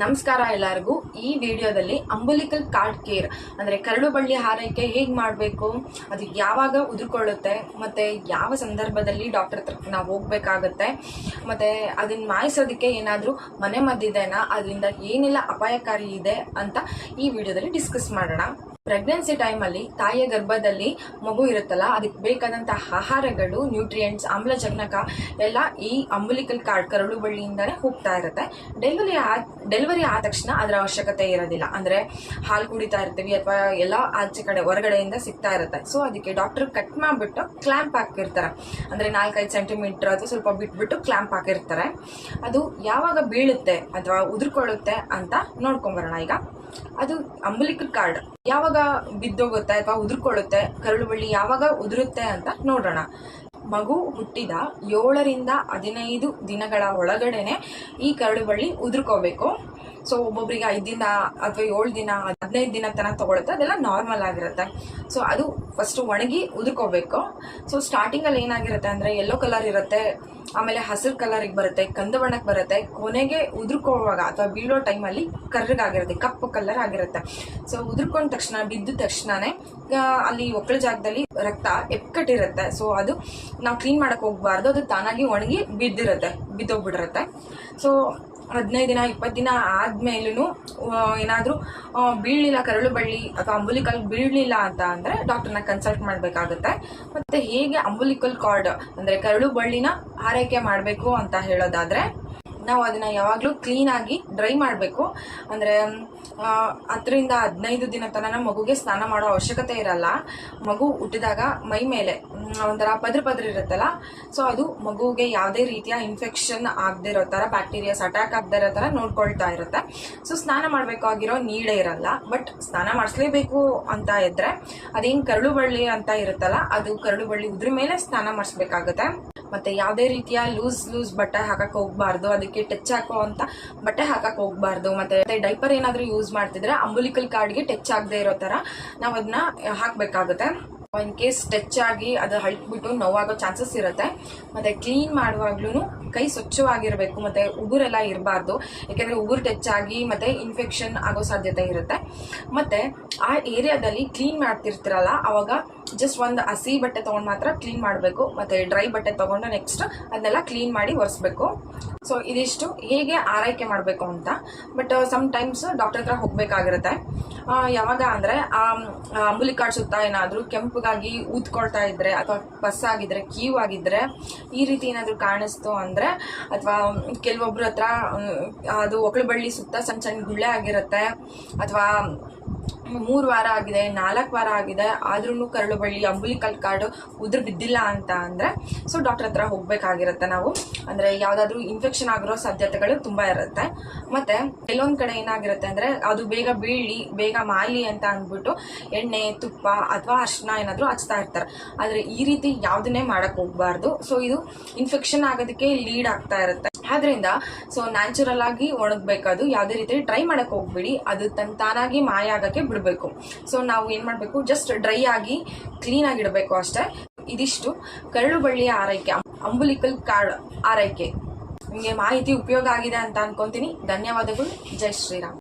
ನಮಸ್ಕಾರ ಎಲ್ಲರಿಗೂ. ಈ ವಿಡಿಯೋದಲ್ಲಿ ಅಂಬುಲಿಕಲ್ ಕಾರ್ಡ್ ಕೇರ್, ಅಂದರೆ ಕರಳು ಬಳ್ಳಿ ಹಾರೈಕೆ ಹೇಗೆ ಮಾಡಬೇಕು, ಅದು ಯಾವಾಗ ಉದುರ್ಕೊಳ್ಳುತ್ತೆ, ಮತ್ತು ಯಾವ ಸಂದರ್ಭದಲ್ಲಿ ಡಾಕ್ಟರ್ ಹತ್ರ ನಾವು ಹೋಗ್ಬೇಕಾಗತ್ತೆ, ಮತ್ತು ಅದನ್ನು ಮಾಯಿಸೋದಕ್ಕೆ ಏನಾದರೂ ಮನೆ ಮದ್ದಿದೆನಾ, ಅದರಿಂದ ಏನೆಲ್ಲ ಅಪಾಯಕಾರಿ ಇದೆ ಅಂತ ಈ ವಿಡಿಯೋದಲ್ಲಿ ಡಿಸ್ಕಸ್ ಮಾಡೋಣ. ಪ್ರೆಗ್ನೆನ್ಸಿ ಟೈಮಲ್ಲಿ ತಾಯಿಯ ಗರ್ಭದಲ್ಲಿ ಮಗು ಇರುತ್ತಲ್ಲ, ಅದಕ್ಕೆ ಬೇಕಾದಂಥ ಆಹಾರಗಳು ನ್ಯೂಟ್ರಿಯೆಂಟ್ಸ್ ಆಮ್ಲಜನಕ ಎಲ್ಲ ಈ ಅಂಬುಲಿಕಲ್ ಕಾರ್ಡ್ ಕರಳು ಬಳ್ಳಿಯಿಂದನೇ ಹೋಗ್ತಾ ಇರುತ್ತೆ. ಡೆಲಿವರಿ ಆದ ಡೆಲಿವರಿ ಆದ ತಕ್ಷಣ ಅದರ ಅವಶ್ಯಕತೆ ಇರೋದಿಲ್ಲ. ಅಂದರೆ ಹಾಲು ಕುಡಿತಾ ಇರ್ತೀವಿ ಅಥವಾ ಎಲ್ಲ ಆಚೆ ಕಡೆ, ಹೊರಗಡೆಯಿಂದ ಸಿಗ್ತಾ ಇರುತ್ತೆ. ಸೊ ಅದಕ್ಕೆ ಡಾಕ್ಟರ್ ಕಟ್ ಮಾಡಿಬಿಟ್ಟು ಕ್ಲ್ಯಾಂಪ್ ಹಾಕಿರ್ತಾರೆ. ಅಂದರೆ ನಾಲ್ಕೈದು ಸೆಂಟಿಮೀಟರ್ ಅಥವಾ ಸ್ವಲ್ಪ ಬಿಟ್ಬಿಟ್ಟು ಕ್ಲ್ಯಾಂಪ್ ಹಾಕಿರ್ತಾರೆ. ಅದು ಯಾವಾಗ ಬೀಳುತ್ತೆ ಅಥವಾ ಉದುರ್ಕೊಳ್ಳುತ್ತೆ ಅಂತ ನೋಡ್ಕೊಂಬರೋಣ ಈಗ. ಅದು ಅಂಬಲಿಕ ಕಾರ್ಡ್. ಯಾವಾಗ ಬಿದ್ದೋಗುತ್ತೆ ಅಥವಾ ಉದುರ್ಕೊಳ್ಳುತ್ತೆ, ಕರಳು ಬಳ್ಳಿ ಯಾವಾಗ ಉದುರುತ್ತೆ ಅಂತ ನೋಡೋಣ. ಮಗು ಹುಟ್ಟಿದ ಏಳರಿಂದ ಹದಿನೈದು ದಿನಗಳ ಒಳಗಡೆನೆ ಈ ಕರಳು ಬಳ್ಳಿ ಉದುರ್ಕೋಬೇಕು. ಸೊ ಒಬ್ಬೊಬ್ಬರಿಗೆ ಐದು ದಿನ ಅಥವಾ ಏಳು ದಿನ, ಹದಿನೈದು ದಿನ ತನಕ ತಗೊಳುತ್ತೆ. ಅದೆಲ್ಲ ನಾರ್ಮಲ್ ಆಗಿರುತ್ತೆ. ಸೊ ಅದು ಫಸ್ಟ್ ಒಣಗಿ ಉದುರ್ಕೋಬೇಕು. ಸೊ ಸ್ಟಾರ್ಟಿಂಗಲ್ಲಿ ಏನಾಗಿರುತ್ತೆ ಅಂದರೆ ಯೆಲ್ಲೋ ಕಲರ್ ಇರುತ್ತೆ, ಆಮೇಲೆ ಹಸಿರು ಕಲರಿಗೆ ಬರುತ್ತೆ ಕಂದು ಬಣ್ಣಕ್ಕೆ ಬರುತ್ತೆ. ಕೊನೆಗೆ ಉದುರ್ಕೋವಾಗ ಅಥವಾ ಬೀಳೋ ಟೈಮಲ್ಲಿ ಕರ್ರಗಾಗಿರುತ್ತೆ ಕಪ್ಪು ಕಲರ್ ಆಗಿರುತ್ತೆ. ಸೊ ಉದುರ್ಕೊಂಡ ತಕ್ಷಣ, ಬಿದ್ದ ತಕ್ಷಣನೇ ಅಲ್ಲಿ ಒಕ್ಕಳ ಜಾಗದಲ್ಲಿ ರಕ್ತ ಎಪ್ಕಟ್ಟಿರುತ್ತೆ. ಸೊ ಅದು ನಾವು ಕ್ಲೀನ್ ಮಾಡೋಕ್ಕೆ ಹೋಗ್ಬಾರ್ದು. ಅದು ತಾನಾಗಿ ಒಣಗಿ ಬಿದ್ದಿರುತ್ತೆ ಬಿದ್ದೋಗ್ಬಿಟ್ಟಿರುತ್ತೆ ಸೊ ಹದಿನೈದು ದಿನ, ಇಪ್ಪತ್ತು ದಿನ ಆದಮೇಲೂ ಏನಾದರೂ ಬೀಳಲಿಲ್ಲ, ಕರಳು ಬಳ್ಳಿ ಅಥವಾ ಅಂಬುಲಿಕಲ್ ಬೀಳಲಿಲ್ಲ ಅಂತ ಅಂದರೆ ಡಾಕ್ಟರ್ನ ಕನ್ಸಲ್ಟ್ ಮಾಡಬೇಕಾಗುತ್ತೆ. ಮತ್ತು ಹೇಗೆ ಅಂಬುಲಿಕಲ್ ಕಾರ್ಡ್ ಅಂದರೆ ಕರಳು ಬಳ್ಳಿನ ಆರೈಕೆ ಮಾಡಬೇಕು ಅಂತ ಹೇಳೋದಾದರೆ ನಾವು ಅದನ್ನು ಯಾವಾಗಲೂ ಕ್ಲೀನಾಗಿ ಡ್ರೈ ಮಾಡಬೇಕು. ಅಂದರೆ ಹತ್ತರಿಂದ ಹದಿನೈದು ದಿನ ತನಕ ಮಗುಗೆ ಸ್ನಾನ ಮಾಡೋ ಅವಶ್ಯಕತೆ ಇರಲ್ಲ. ಮಗು ಹುಟ್ಟಿದಾಗ ಮೈ ಮೇಲೆ ಒಂಥರ ಪದ್ರ ಪದ್ರ ಇರುತ್ತಲ್ಲ. ಸೊ ಅದು ಮಗುಗೆ ಯಾವುದೇ ರೀತಿಯ ಇನ್ಫೆಕ್ಷನ್ ಆಗದೆ ಇರೋ ಥರ ಬ್ಯಾಕ್ಟೀರಿಯಾಸ್ ಅಟ್ಯಾಕ್ ಆಗದೆ ಇರೋ ಥರ ನೋಡ್ಕೊಳ್ತಾ ಇರುತ್ತೆ. ಸೊ ಸ್ನಾನ ಮಾಡಬೇಕಾಗಿರೋ ನೀಡೇ ಇರಲ್ಲ. ಬಟ್ ಸ್ನಾನ ಮಾಡಿಸ್ಲೇಬೇಕು ಅಂತ ಇದ್ದರೆ ಅದೇನು ಕರಳು ಬಳ್ಳಿ ಅಂತ ಇರುತ್ತಲ್ಲ, ಅದು ಕರಳು ಬಳ್ಳಿ ಉದ್ರ ಮೇಲೆ ಸ್ನಾನ ಮಾಡಿಸ್ಬೇಕಾಗುತ್ತೆ. ಮತ್ತೆ ಯಾವುದೇ ರೀತಿಯ ಲೂಸ್ ಲೂಸ್ ಬಟ್ಟೆ ಹಾಕಕ್ ಹೋಗ್ಬಾರ್ದು, ಅದಕ್ಕೆ ಟಚ್ ಹಾಕೋ ಅಂತ ಬಟ್ಟೆ ಹಾಕಕ್ ಹೋಗ್ಬಾರ್ದು. ಮತ್ತೆ ಡೈಪರ್ ಏನಾದ್ರೂ ಯೂಸ್ ಮಾಡ್ತಿದ್ರೆ ಅಂಬುಲಿಕಲ್ ಕಾರ್ಡ್ಗೆ ಟಚ್ ಆಗದೆ ಇರೋ ತರ ನಾವು ಅದನ್ನ ಹಾಕ್ಬೇಕಾಗುತ್ತೆ. ಇನ್ ಕೇಸ್ ಟಚ್ ಆಗಿ ಅದು ಹಳ್ಬಿಟ್ಟು ನೋವಾಗೋ ಚಾನ್ಸಸ್ ಇರುತ್ತೆ. ಮತ್ತೆ ಕ್ಲೀನ್ ಮಾಡುವಾಗ್ಲೂ ಕೈ ಸ್ವಚ್ಛವಾಗಿರಬೇಕು ಮತ್ತೆ ಉಗುರೆಲ್ಲ ಇರಬಾರ್ದು. ಯಾಕೆಂದ್ರೆ ಉಗುರು ಟಚ್ ಆಗಿ ಮತ್ತೆ ಇನ್ಫೆಕ್ಷನ್ ಆಗೋ ಸಾಧ್ಯತೆ ಇರುತ್ತೆ. ಮತ್ತೆ ಆ ಏರಿಯಾದಲ್ಲಿ ಕ್ಲೀನ್ ಮಾಡ್ತಿರ್ತೀರಲ್ಲ ಅವಾಗ ಜಸ್ಟ್ ಒಂದು ಹಸಿ ಬಟ್ಟೆ ತಗೊಂಡು ಮಾತ್ರ ಕ್ಲೀನ್ ಮಾಡಬೇಕು. ಮತ್ತೆ ಡ್ರೈ ಬಟ್ಟೆ ತಗೊಂಡು ನೆಕ್ಸ್ಟ್ ಅದನ್ನೆಲ್ಲ ಕ್ಲೀನ್ ಮಾಡಿ ಒರೆಸ್ಬೇಕು. ಸೊ ಇದಿಷ್ಟು ಹೇಗೆ ಆರೈಕೆ ಮಾಡಬೇಕು ಅಂತ. ಬಟ್ ಸಮ್ ಟೈಮ್ಸ್ ಡಾಕ್ಟರ್ ಹತ್ರ ಹೋಗ್ಬೇಕಾಗಿರುತ್ತೆ. ಆ, ಯಾವಾಗ ಅಂದರೆ ಅಂಬುಲಿ ಕಾಡ್ ಸುತ್ತ ಏನಾದರೂ ಕೆಂಪಗಾಗಿ ಊದ್ಕೊಳ್ತಾ ಇದ್ರೆ ಅಥವಾ ಬಸ್ ಆಗಿದ್ರೆ ಕ್ಯೂ ಆಗಿದ್ರೆ ಈ ರೀತಿ ಏನಾದರೂ ಕಾಣಿಸ್ತು ಅಂದ್ರೆ ಅಥವಾ ಕೆಲವೊಬ್ರ ಹತ್ರ ಅದು ಒಕ್ಕಳು ಬಳ್ಳಿ ಸುತ್ತ ಸಣ್ಣ ಸಣ್ಣ ಗುಳ್ಳೆ ಆಗಿರುತ್ತೆ ಅಥವಾ ಮೂರು ವಾರ ಆಗಿದೆ, ನಾಲ್ಕು ವಾರ ಆಗಿದೆ ಆದ್ರೂ ಕರಳು ಬಳ್ಳಿ ಅಂಬುಲಿ ಕಲ್ ಕಾರ್ಡ್ ಉದುರು ಬಿದ್ದಿಲ್ಲ ಅಂತ ಅಂದರೆ ಸೊ ಡಾಕ್ಟರ್ ಹತ್ರ ಹೋಗ್ಬೇಕಾಗಿರುತ್ತೆ ನಾವು. ಅಂದರೆ ಯಾವುದಾದ್ರೂ ಇನ್ಫೆಕ್ಷನ್ ಆಗಿರೋ ಸಾಧ್ಯತೆಗಳು ತುಂಬ ಇರುತ್ತೆ. ಮತ್ತೆ ಕೆಲವೊಂದು ಕಡೆ ಏನಾಗಿರುತ್ತೆ ಅಂದರೆ ಅದು ಬೇಗ ಬೀಳಿ, ಬೇಗ ಮಾಲಿ ಅಂತ ಅಂದ್ಬಿಟ್ಟು ಎಣ್ಣೆ, ತುಪ್ಪ ಅಥವಾ ಅರ್ಶನ ಏನಾದರೂ ಹಚ್ತಾ ಇರ್ತಾರೆ. ಆದರೆ ಈ ರೀತಿ ಯಾವುದನ್ನೇ ಮಾಡಕ್ ಹೋಗ್ಬಾರ್ದು. ಸೊ ಇದು ಇನ್ಫೆಕ್ಷನ್ ಆಗೋದಕ್ಕೆ ಲೀಡ್ ಆಗ್ತಾ ಇರುತ್ತೆ. ಆದ್ರಿಂದ ಸೊ ನ್ಯಾಚುರಲ್ ಆಗಿ ಒಣಗಬೇಕದು ಯಾವುದೇ ರೀತಿ ಡ್ರೈ ಮಾಡಕ್ಕೆ ಹೋಗ್ಬಿಡಿ. ಅದು ತನ್ ತಾನಾಗಿ ಮಾಯ ಆಗಕ್ಕೆ ಬಿಡಬೇಕು. ಸೊ ನಾವು ಏನು ಮಾಡಬೇಕು? ಜಸ್ಟ್ ಡ್ರೈ ಆಗಿ ಕ್ಲೀನ್ ಇಡಬೇಕು ಅಷ್ಟೇ. ಇದಿಷ್ಟು. ಕರಳು ಬಳ್ಳಿಯ ಆರೈಕೆ. ಅಂಬುಲಿಕಲ್ ಕಾರ್ಡ್ ಆರೈಕೆ. ನಿಮಗೆ ಮಾಹಿತಿ ಉಪಯೋಗ ಆಗಿದೆ ಅಂತ ಅನ್ಕೊಂತೀನಿ. ಧನ್ಯವಾದಗಳು. ಜೈ ಶ್ರೀರಾಮ್.